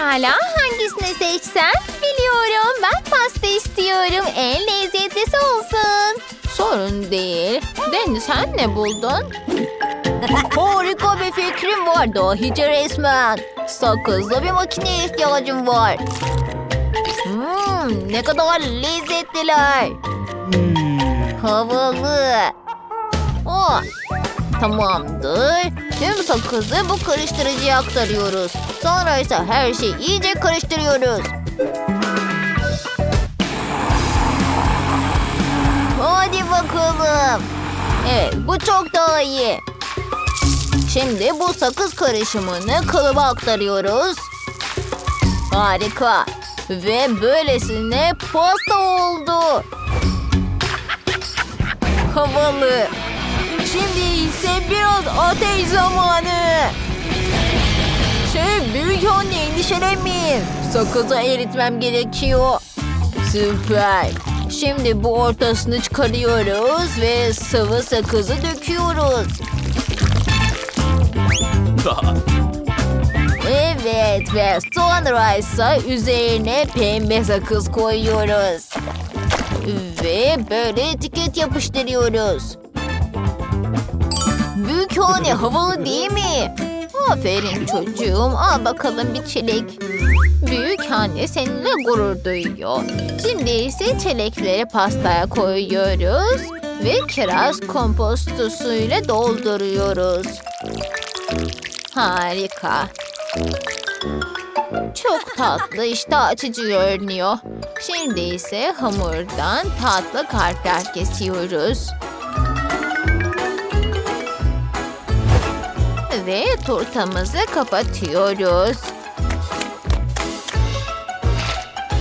Pekala hangisini seçsem? Biliyorum ben pasta istiyorum. En lezzetlisi olsun. Sorun değil. Deni sen ne buldun? Harika bir fikrim var dahice resmen. Sakızlı bir makineye ihtiyacım var. Hmm, ne kadar lezzetliler. Havalı. Oh, tamamdır. Tüm sakızı bu karıştırıcıya aktarıyoruz. Sonra ise her şeyi iyice karıştırıyoruz. Hadi bakalım. Evet, bu çok daha iyi. Şimdi bu sakız karışımını kalıba aktarıyoruz. Harika. Ve böylesine pasta oldu. Havalı. Şimdi ise biraz ateş zamanı. Şey büyük anne endişelenmeyin. Sakızı eritmem gerekiyor. Süper. Şimdi bu ortasını çıkarıyoruz ve sıvı sakızı döküyoruz. Evet ve sonra ise üzerine pembe sakız koyuyoruz. Ve böyle etiket yapıştırıyoruz. Anne havalı değil mi? Aferin çocuğum. Al bakalım bir çilek. Büyük anne seninle gurur duyuyor. Şimdi ise çilekleri pastaya koyuyoruz. Ve kiraz kompostosuyla dolduruyoruz. Harika. Çok tatlı işte açıcı görünüyor. Şimdi ise hamurdan tatlı kalpler kesiyoruz. Ve turtamızı kapatıyoruz.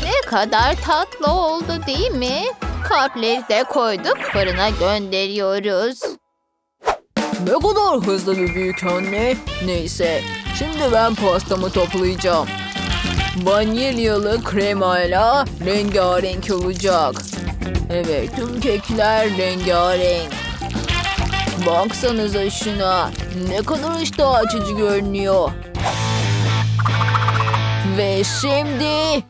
Ne kadar tatlı oldu değil mi? Kalpleri de koyduk fırına gönderiyoruz. Ne kadar hızlı bir büyük anne. Neyse, şimdi ben pastamı toplayacağım. Vanilyalı kremayla rengarenk olacak. Evet, tüm kekler rengarenk. Baksanıza şuna. Ne kadar iştah açıcı görünüyor. Ve şimdi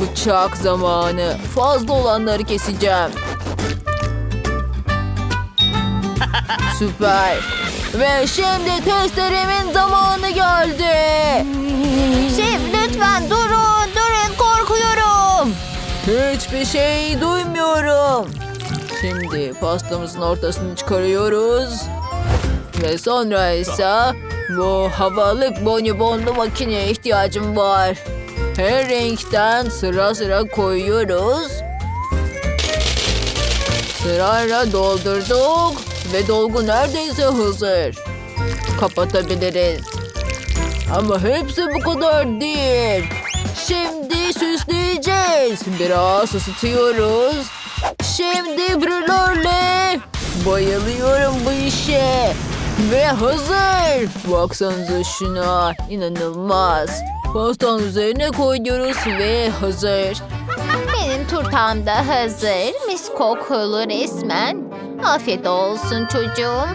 bıçak zamanı. Fazla olanları keseceğim. Süper. Ve şimdi testeremin zamanı geldi. Şef lütfen durun durun korkuyorum. Hiçbir şey duymuyorum. Şimdi pastamızın ortasını çıkarıyoruz. Ve sonra ise bu havalı bonibonlu makineye ihtiyacım var. Her renkten sıra sıra koyuyoruz. Sırayla doldurduk ve dolgu neredeyse hazır. Kapatabiliriz. Ama hepsi bu kadar değil. Şimdi süsleyeceğiz. Biraz ısıtıyoruz. Şimdi brülörle. Bayılıyorum bu işe. Ve hazır. Baksanıza şuna. İnanılmaz. Pastanın üzerine koyuyoruz ve hazır. Benim turtam da hazır. Mis kokulu resmen. Afiyet olsun çocuğum.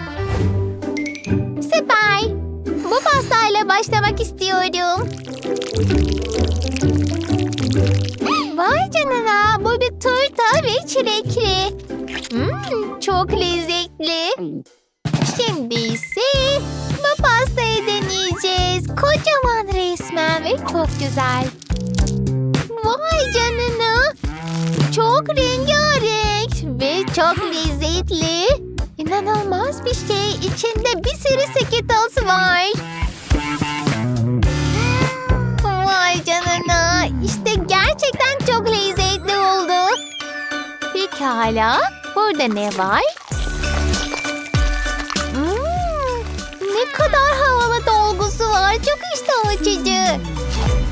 Süper. Bu pastayla başlamak istiyorum. Ve çilekli. Hmm, çok lezzetli. Şimdi ise bu pastayı deneyeceğiz. Kocaman resmen ve çok güzel. Vay canına. Çok rengarenk ve çok lezzetli. İnanılmaz bir şey. İçinde bir sürü skittles var. Vay canına. İşte gerçekten çok lezzetli. Pekala. Burada ne var? Hmm, ne kadar havalı dolgusu var. Çok iştah açıcı.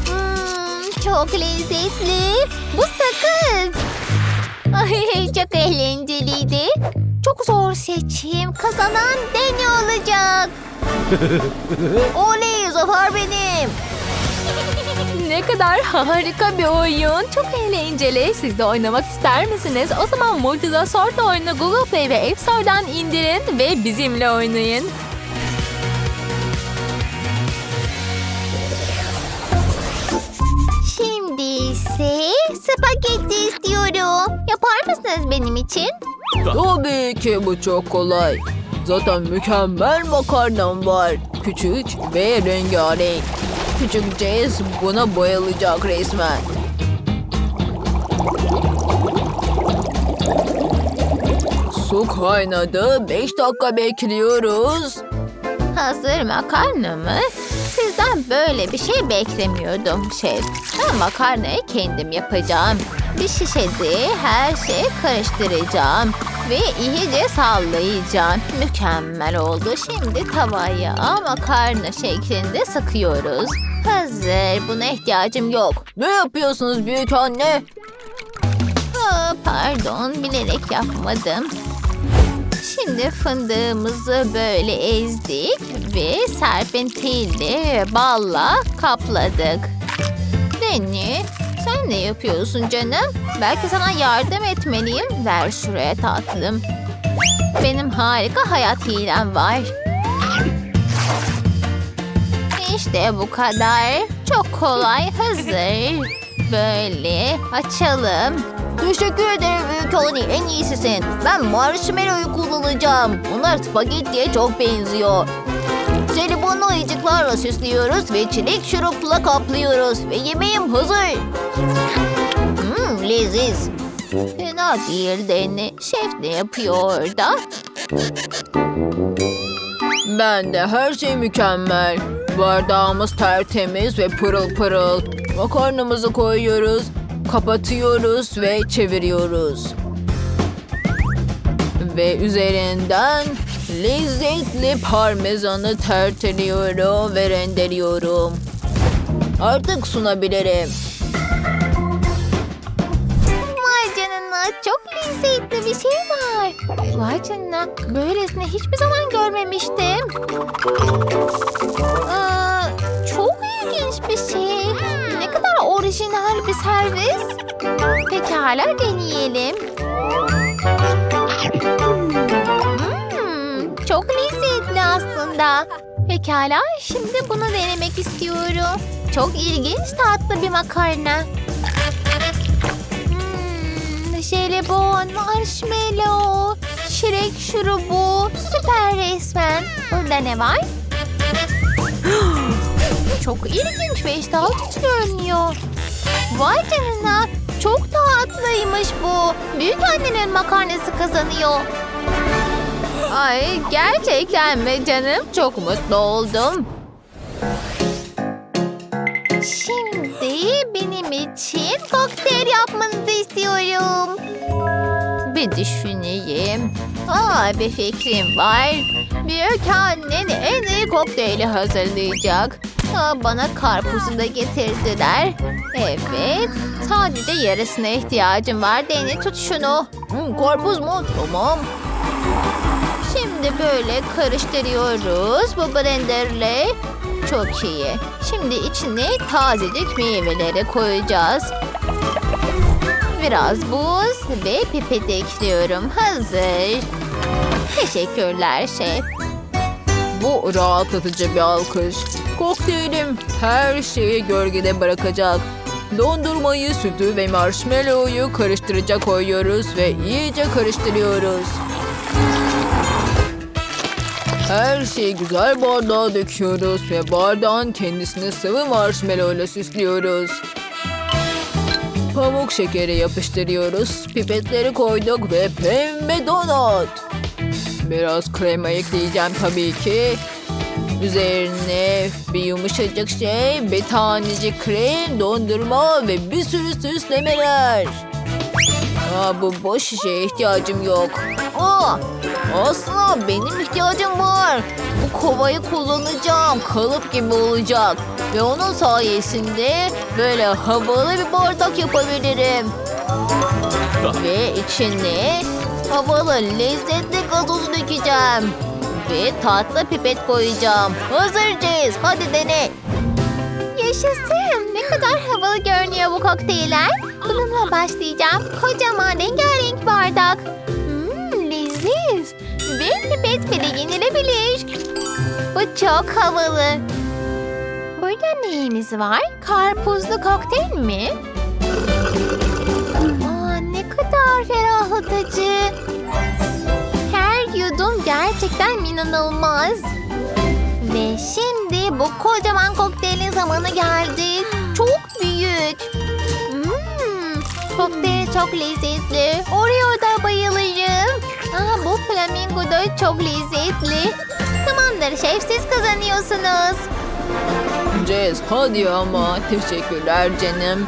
Hmm, çok lezzetli. Bu sakız. Ay, çok eğlenceliydi. Çok zor seçim. Kazanan Deni olacak. Oley zafer benim. Ne kadar harika bir oyun. Çok eğlenceli. Siz de oynamak ister misiniz? O zaman Multida Sort oyunu Google Play ve App Store'dan indirin ve bizimle oynayın. spagetti istiyorum. Yapar mısınız benim için? Tabii ki bu çok kolay. Zaten mükemmel makarnam var. Küçük ve rengarenk. Küçük Jess buna bayılacak resmen. Su kaynadı. 5 dakika bekliyoruz. Hazır makarna mı? Sizden böyle bir şey beklemiyordum şef. Ben makarnayı kendim yapacağım. Bir şişede her şeyi karıştıracağım. Ve iyice sallayacağım. Mükemmel oldu. Şimdi tavaya makarna şeklinde sıkıyoruz. Hazır. Buna ihtiyacım yok. Ne yapıyorsunuz büyük anne? Aa, pardon bilerek yapmadım. Şimdi fındığımızı böyle ezdik ve serpentili balla kapladık. Sen ne yapıyorsun canım? Belki sana yardım etmeliyim. Ver şuraya tatlım. Benim harika hayat hilem var. İşte bu kadar. Çok kolay hazır. Böyle açalım. Teşekkür ederim büyük anne. En iyisisin. Ben marshmallow'u kullanacağım. Bunlar spagettiye çok benziyor. Jelibonlu ayıcıklarla süslüyoruz ve çilek şurupla kaplıyoruz. Ve yemeğim hazır. Mmm leziz. Fena değil Deni. Şef ne yapıyor orada? Ben de her şey mükemmel. Bardağımız tertemiz ve pırıl pırıl. Makarnamızı koyuyoruz, kapatıyoruz ve çeviriyoruz. Ve üzerinden lezzetli parmesanı terteliyorum ve rendeliyorum. Artık sunabilirim. Vay canına çok lezzetli bir şey var. Vay canına böylesini hiçbir zaman görmemiştim. Aa, çok ilginç bir şey. Ne kadar orijinal bir servis. Pekala deneyelim. Çok lezzetli aslında. Pekala şimdi bunu denemek istiyorum. Çok ilginç tatlı bir makarna. Hmm, jelibon, marshmallow, çilek şurubu. Süper resmen. Burada ne var? Çok ilginç ve iştah açıcı görünüyor. Vay canına. Çok tatlıymış bu. Büyük annenin makarnası kazanıyor. Ay gerçekten mi canım? Çok mutlu oldum. Şimdi benim için kokteyl yapmanızı istiyorum. Bir düşüneyim. Aa, bir fikrim var. Büyük annen en iyi kokteyli hazırlayacak. Aa, bana karpuzu da getirdiler. Evet. Sadece yarısına ihtiyacım var. Deni tut şunu. Hmm, karpuz mu? Tamam. Şimdi böyle karıştırıyoruz bu blenderle. Çok iyi. Şimdi içine tazecik meyveleri koyacağız. Biraz buz ve pipet ekliyorum. Hazır. Teşekkürler şef. Bu rahatlatıcı bir alkış. Kokteylim her şeyi gölgede bırakacak. Dondurmayı, sütü ve marshmallow'u karıştırıca koyuyoruz ve iyice karıştırıyoruz. Her şeyi güzel bardağa döküyoruz ve bardağın kendisini sıvı marshmallow ile süslüyoruz. Pamuk şekeri yapıştırıyoruz. Pipetleri koyduk ve pembe donut. Biraz krema ekleyeceğim tabii ki. Üzerine bir yumuşacık şey, bir tanecik krem, dondurma ve bir sürü süslemeler. Aa, bu boş şişeye ihtiyacım yok. Aa, aslında benim ihtiyacım var. Bu kovayı kullanacağım. Kalıp gibi olacak. Ve onun sayesinde böyle havalı bir bardak yapabilirim. Ve içine havalı lezzetli gazoz dökeceğim. Ve tatlı pipet koyacağım. Hazırcıyız. Hadi dene. Yaşasın. Ne kadar havalı görünüyor bu kokteyller. Bununla başlayacağım. Kocaman rengarenk bardak. Leziz. Ve pipet bile yenilebilir. Bu çok havalı. Burada neyimiz var? Karpuzlu kokteyl mi? ferahlatıcı. Her yudum gerçekten inanılmaz. Ve şimdi bu kocaman kokteylin zamanı geldi. Çok büyük. Hmm, kokteyl çok lezzetli. Oreo da bayılırım. Aa, bu flamingo da çok lezzetli. Tamamdır şef siz kazanıyorsunuz. Jess hadi ama. Teşekkürler canım.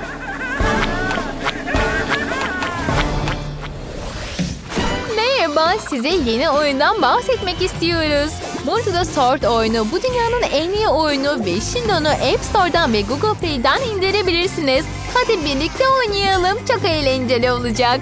Merhaba, size yeni oyundan bahsetmek istiyoruz. Multida Sword oyunu bu dünyanın en iyi oyunu ve şimdi onu App Store'dan ve Google Play'den indirebilirsiniz. Hadi birlikte oynayalım, çok eğlenceli olacak.